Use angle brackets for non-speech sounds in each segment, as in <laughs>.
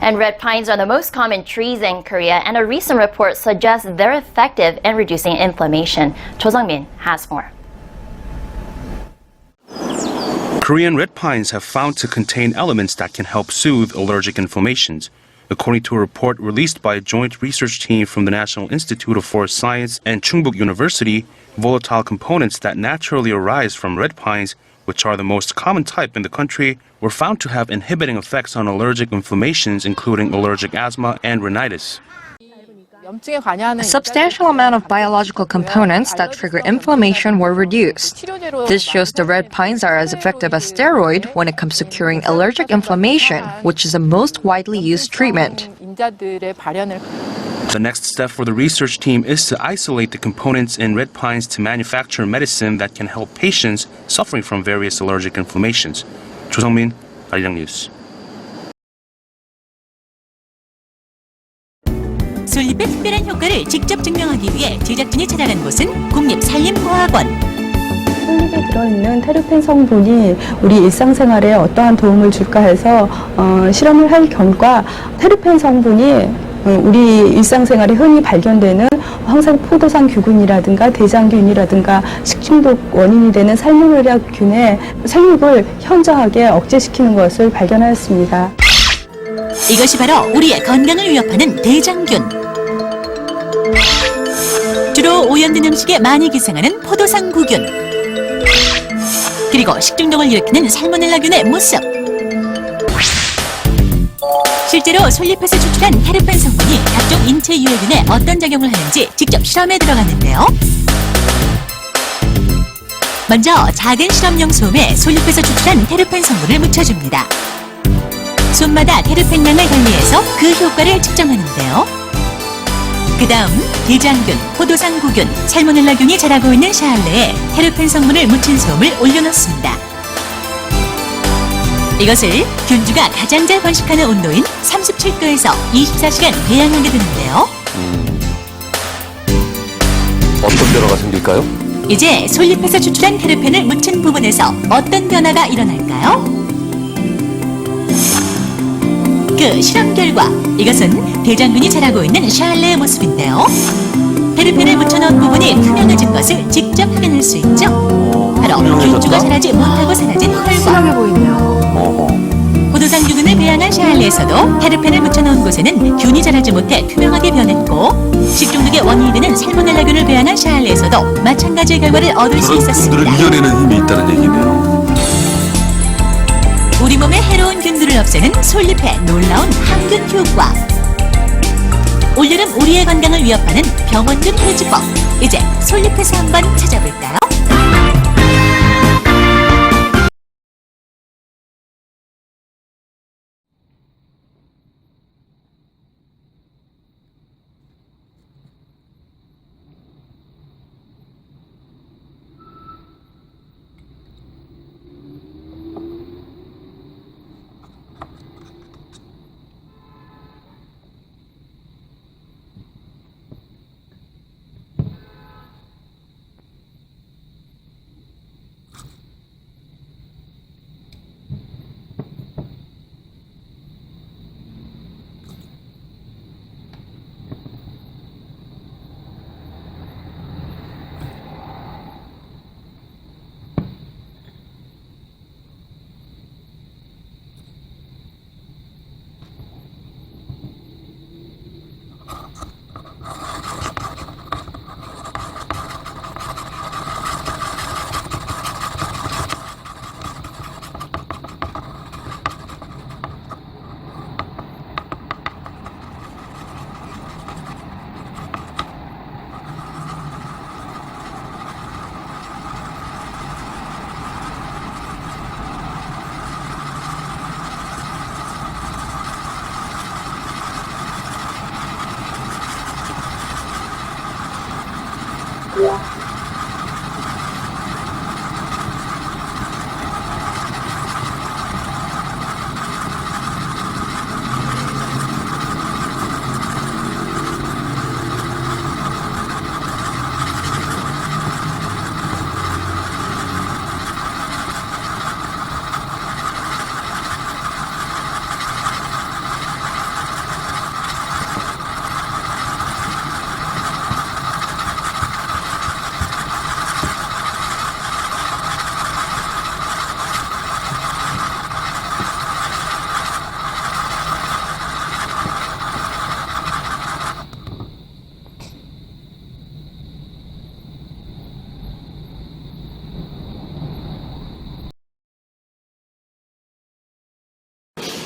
And red pines are the most common trees in Korea, and a recent report suggests they're effective in reducing inflammation. Cho Sung-min has more. Korean red pines have found to contain elements that can help soothe allergic inflammations. According to a report released by a joint research team from the National Institute of Forest Science and Chungbuk University, volatile components that naturally arise from red pines, which are the most common type in the country, were found to have inhibiting effects on allergic inflammations, including allergic asthma and rhinitis. A substantial amount of biological components that trigger inflammation were reduced. This shows the red pines are as effective as steroid when it comes to curing allergic inflammation, which is the most widely used treatment. 인자들의 발현을 The next step for the research team is to isolate the components in red pines to manufacture medicine that can help patients suffering from various allergic inflammations. 조성민, 아리랑 뉴스. 솔잎의 특별한 효과를 직접 증명하기 위해 제작진이 찾아간 곳은 국립산림과학원. 솔잎에 들어있는 테르펜 성분이 우리 일상생활에 어떠한 도움을 줄까 해서 어, 실험을 할 결과 테르펜 성분이 어, 우리 일상생활에 흔히 발견되는 황산포도상 규균이라든가 대장균이라든가 식중독 원인이 되는 살모넬라균의 생육을 현저하게 억제시키는 것을 발견하였습니다. 이것이 바로 우리의 건강을 위협하는 대장균. 주로 오염된 음식에 많이 기생하는 포도상구균. 그리고 식중독을 일으키는 살모넬라균의 모습. 실제로 솔잎에서 추출한 테르펜 성분이 각종 인체 유해균에 어떤 작용을 하는지 직접 실험에 들어갔는데요. 먼저 작은 실험용 솜에 솔잎에서 추출한 테르펜 성분을 묻혀줍니다. 솜마다 테르펜량을 관리해서 그 효과를 측정하는데요. 그 다음 대장균, 포도상구균, 살모넬라균이 자라고 있는 샤알레에 테르펜 성분을 묻힌 솜을 올려놓습니다. 이것을 균주가 가장 잘 번식하는 온도인 37도에서 24시간 배양하게 되는데요. 어떤 변화가 생길까요? 이제 솔잎에서 추출한 테르펜을 묻힌 부분에서 어떤 변화가 일어날까요? 그 실험 결과 이것은 대장균이 자라고 있는 샤알레의 모습인데요. 테르펜을 묻혀놓은 부분이 투명해진 것을 직접 확인할 수 있죠. 바로 균주가 자라지 못하고 사라진 혈과 보이네요. 어허. 포도상균을 배양한 샤알레에서도 테르펜을 묻혀놓은 곳에는 균이 자라지 못해 투명하게 변했고 식중독의 원인이 되는 살모넬라균을 배양한 샤알레에서도 마찬가지의 결과를 얻을 수 균들을 있었습니다. 이겨내는 힘이 있다는 얘기네요. 우리 몸의 해로운 균들을 없애는 솔잎의 놀라운 항균 효과. 올여름 우리의 건강을 위협하는 병원균 해지법. 이제 솔잎에서 한번 찾아볼까요? Yeah.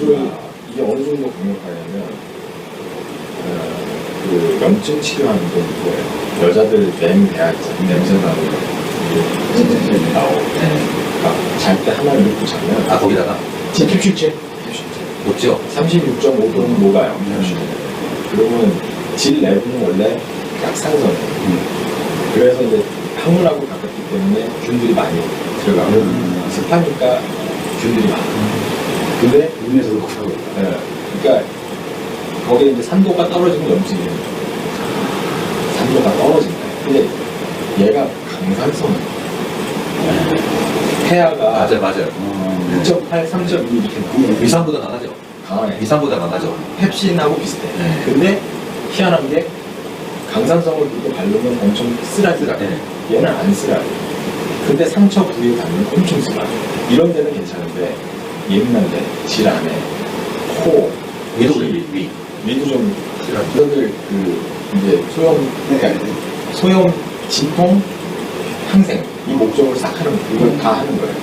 그 이게 어느 정도 강력하냐면 어, 그 염증 치료하는 건 이거예요. 여자들 냄새 냄새 나고 찌찌찌 나오고 그러니까 잘때 하나를 넣고 자면 아, 거기다가 캡슐제 높죠? 36.5도는 녹아요. 그러면 질 내부는 원래 약산성이에요. 그래서 이제 항문하고 가깝기 때문에 균들이 많이 들어가고 습하니까 균들이 많아. 근데 눈에서 그렇고. 예. 그러니까 거기에 이제 산도가 떨어지면 염증이에요. 산도가 떨어진다. 근데 얘가 강산성은 폐하가 맞아요, 맞아요. 2.8, 3.2 이렇게 나와요. 위산보다 강하죠? 강하네. 위산보다 강하죠? 펩신하고 비슷해. 네. 근데 희한한 게 강산성을 그렇게 바르면 엄청 쓰라지라. 네. 얘는 안 쓰라요. 근데 상처 부위에 닿으면 엄청 쓰라요. 이런 데는 괜찮은데 예민한데 질 안에 코, 위도 귀, 위, 위. 위도 좀 이거들 그 이제 소염 그러니까 소염 진통 항생 이 목적으로 싹 하는 거 이걸 다 하는 거예요.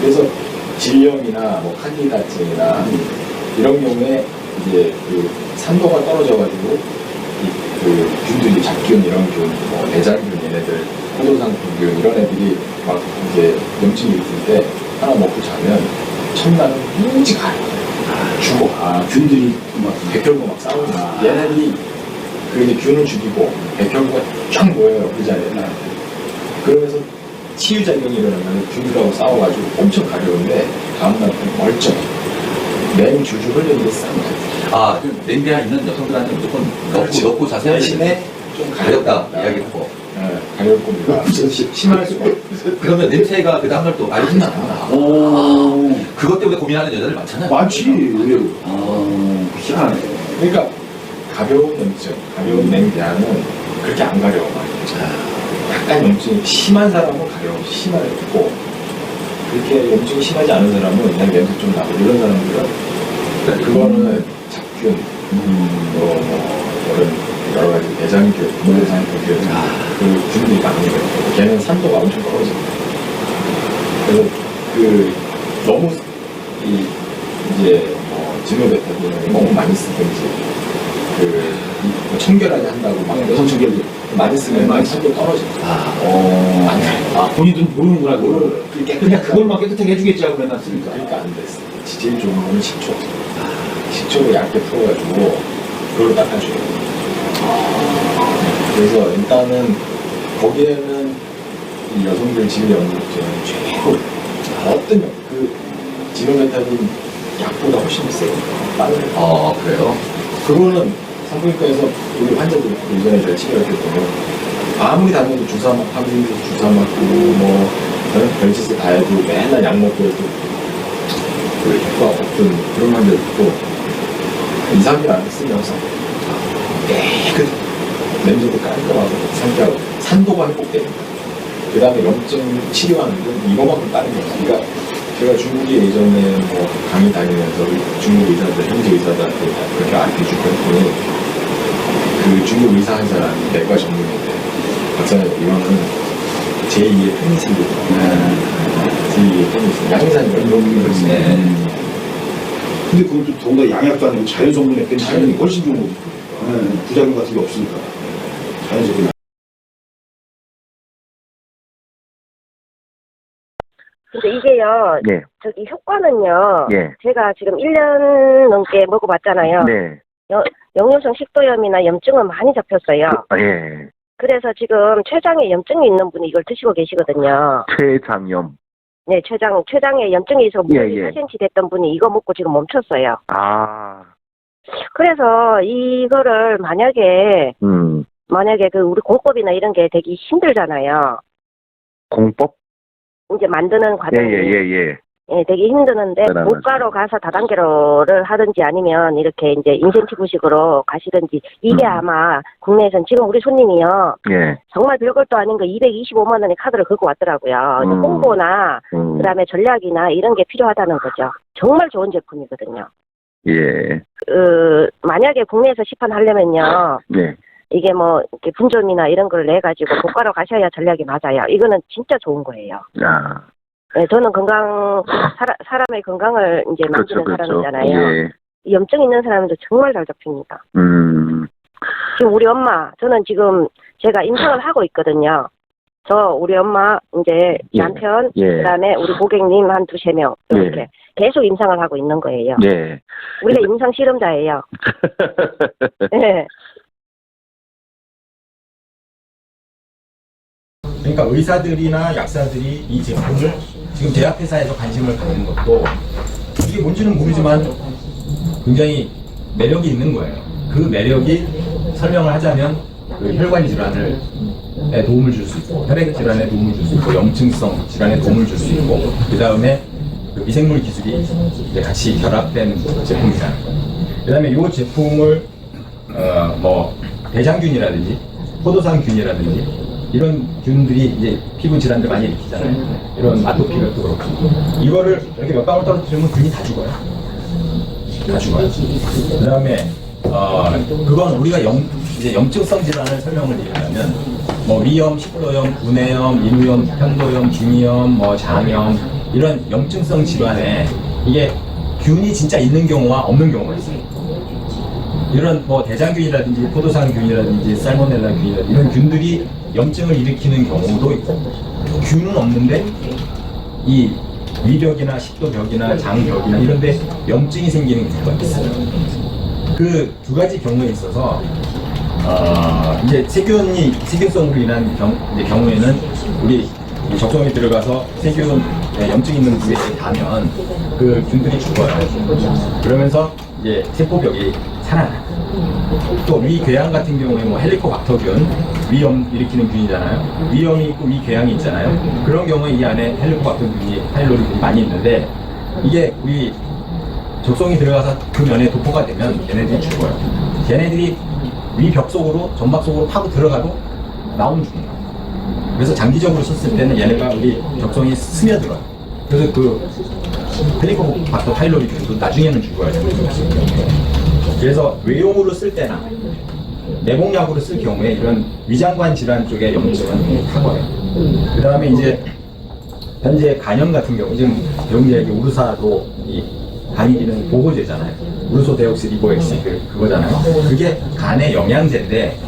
그래서 질염이나 뭐 카디다증이나 이런 경우에 이제 그 산도가 떨어져가지고 이그 균들이 잡균 이런 균, 뭐 내장균 얘네들, 포도상균 이런 애들이 막 이제 염증이 있을 때 하나 먹고 자면 첫날은 무지 가요. 죽어. 아 균들이 막 백혈구 막 싸우고 얘네들이 그 이제 균을 죽이고 백혈구가 쫙 모여요 그 자리에. 그러면서 치유작용이 일어나면 균들하고 싸워가지고 엄청 가려운데 다음날 멀쩡해. 맹 줄줄 흘리는데 싼 거야. 아, 그 냄비가 있는 여성들한테 무조건 넣고, 그렇지. 넣고 자세히 대신에 좀 가렵다 가렵다. 이야기하고. 네, 가렵 겁니다. 심할 수가 없어요. 그러면 냄새가 그 다음날 또 많이 나. 아, 그것 때문에 고민하는 여자들 많잖아요. 많지. 아, 희한하네. 그러니까 가벼운 염증, 가벼운 냉대하는 그렇게 안 가려워. 약간 염증이 심한 사람은 가려워 심하고 그렇게 염증이 심하지 않은 사람은 그냥 냄새 좀 나고 이런 사람들은 그거는 잡균, 뭐, 뭐 이런 여러 가지 내장균, 모대장균 그 균들이 많은 거예요. 걔는 산도가 엄청 떨어져요. 그래서 그 너무 이 이제 뭐 진호베타딘을 너무 많이 쓰든지 그뭐 청결하게 한다고 막 성청결. 많이 쓰면 많이 산도 떨어져요. 아, 어. 안 돼요. 아, 본인도 모르는구나, 그걸. 그게 그냥 그걸만 깨끗하게 해주겠지 하고 해놨으니까. 그러니까 안 됐어. 제일 좋은 거는 식초. 식초를 얇게 풀어가지고 그걸로 닦아줘요. 그래서 일단은 거기에는 이 여성들 질연구제는 최고 어떤 연- 그 지노메타딘 약보다 훨씬 세요. 빠르요 어, 그래요? 그거는 산부인과에서 우리 환자들 예전에 제가 치료할 때 보면 아무리 다녀도 주사 막 하면 주사 맞고 뭐 어? 별짓을 다 해도 맨날 약 먹고 해도 그 효과 없던 그런 환자들 있고 2, 3일 안에 쓰면서 깨끗 냄새도 깔끔하고 상쾌하고 산도가 회복됩니다. 그 다음에 염증 치료하는 건 이거만큼 빠른 거예요. 그러니까 제가 중국에 예전에 뭐 강의 다니면서 중국 의사들, 현지 의사들한테 그렇게 알려주고 했더니 그 중국 의사 한 사람이 내과 전문인데 박사님 이거는 제2의 페니실린이다. 제2의 페니실린. 양산이가 이런 게 있어요. 네. 근데 그건 또 더군다나 양약도 아니고 자연 성분의 뺀자연이 훨씬 좋은. 네, 부작용 같은 게 없으니까. 자연적인. 근데 이게요, 네, 저기 효과는요, 예, 제가 지금 1년 넘게 먹어봤잖아요. 네, 영유성 식도염이나 염증은 많이 잡혔어요. 아, 예. 그래서 지금 췌장에 염증이 있는 분이 이걸 드시고 계시거든요. 췌장염. 네, 췌장, 췌장에 염증이 있어서 예, 예. 4cm 됐던 분이 이거 먹고 지금 멈췄어요. 아, 그래서 이거를 만약에, 음, 만약에 그 우리 공법이나 이런 게 되게 힘들잖아요. 공법? 이제 만드는 예, 과정이. 예, 예, 예. 예, 되게 힘드는데 맞아요, 고가로 가서 다단계로를 하든지 아니면 이렇게 이제 인센티브식으로 가시든지 이게 음. 아마 국내에선 지금 우리 손님이요 예, 정말 별것도 아닌 거 225만 원의 카드를 긁고 왔더라고요. 그래서 음. 홍보나 음, 그다음에 전략이나 이런 게 필요하다는 거죠. 정말 좋은 제품이거든요. 예, 그 만약에 국내에서 시판하려면요 예. 이게 뭐 이렇게 분점이나 이런 걸 내 가지고 고가로 가셔야 전략이 맞아요. 이거는 진짜 좋은 거예요. 아, 네, 저는 건강 사람, 사람의 건강을 이제 그렇죠, 만지는 그렇죠. 사람이잖아요. 예. 염증 있는 사람도 정말 잘 잡힙니다. 음, 지금 우리 엄마, 저는 지금 제가 임상을 하고 있거든요. 저 우리 엄마 이제 예. 남편 예. 그다음에 우리 고객님 한 두세 명 이렇게 예. 계속 임상을 하고 있는 거예요. 예. 우리가 임상 실험자예요. 네. <laughs> 그러니까 의사들이나 약사들이 이 제품을 지금 제약회사에서 관심을 갖는 것도 이게 뭔지는 모르지만 굉장히 매력이 있는 거예요. 그 매력이 설명을 하자면 그 혈관 질환을 에 도움을 줄 수 있고 혈액 질환에 도움을 줄 수 있고 염증성 질환에 도움을 줄 수 있고 그 다음에 그 미생물 기술이 이제 같이 결합된 제품이라는 거예요. 그 다음에 이 제품을 어, 뭐 대장균이라든지 포도상균이라든지 이런 균들이 이제 피부 질환들 많이 일으키잖아요. 이런 아토피 같도 그렇고 이거를 이렇게 몇 방울 떨어뜨리면 균이 다 죽어요. 다 죽어요. 그 다음에 어, 그건 우리가 염, 이제 염증성 질환을 설명을 드리려면 뭐 위염, 식도염, 구내염, 인후염, 편도염, 중이염, 뭐 장염 이런 염증성 질환에 이게 균이 진짜 있는 경우와 없는 경우가 있어요. 이런 뭐 대장균이라든지 포도상균이라든지 살모넬라균이라든지 이런 균들이 염증을 일으키는 경우도 있고 균은 없는데 이 위벽이나 식도벽이나 장벽이나 이런데 염증이 생기는 경우가 있어요. 그 두 가지 경우에 있어서 어, 이제 세균이 세균성으로 인한 경, 이제 경우에는 우리 이 적성에 들어가서 세균 에 염증 있는 부위에 닿으면 그 균들이 죽어요. 그러면서 이제 세포벽이 살아나요. 또 위궤양 같은 경우에 뭐 헬리코박터균 위염 일으키는 균이잖아요. 위염이 있고 위궤양이 있잖아요. 그런 경우에 이 안에 헬리코박터균이 파일로리균이 많이 있는데 이게 우리 적성이 들어가서 그 면에 도포가 되면 얘네들이 죽어요. 얘네들이 위벽 속으로 점막 속으로 파고 들어가도 죽는 거예요. 그래서 장기적으로 썼을 때는 얘네가 우리 적성이 스며들어요. 그래서 그 헬리코박터 파일로리균도 나중에는 죽어요. 장기적으로 쓸 경우에. 그래서 외용으로 쓸 때나 내복약으로 쓸 경우에 이런 위장관 질환 쪽의 염증은 탁월해요. 그 다음에 이제 현재 간염 같은 경우 지금 여기 이제 우르사도 이 간이 기는 보고제잖아요. 리보엑시 그, 그거잖아요. 그게 간의 영양제인데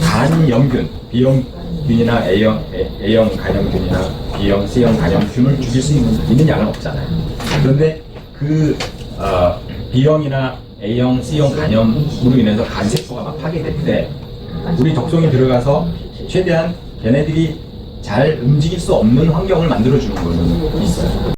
간염균, B형균이나 A형, A- A형 간염균이나 B형, C형 간염균을 죽일 수 있는, 있는 약은 없잖아요. 그런데 그 어, B형이나 A형, C형 간염으로 인해서 간세포가 막 파괴될 때 우리 적성이 들어가서 최대한 얘네들이 잘 움직일 수 없는 환경을 만들어주는 거는 있어요.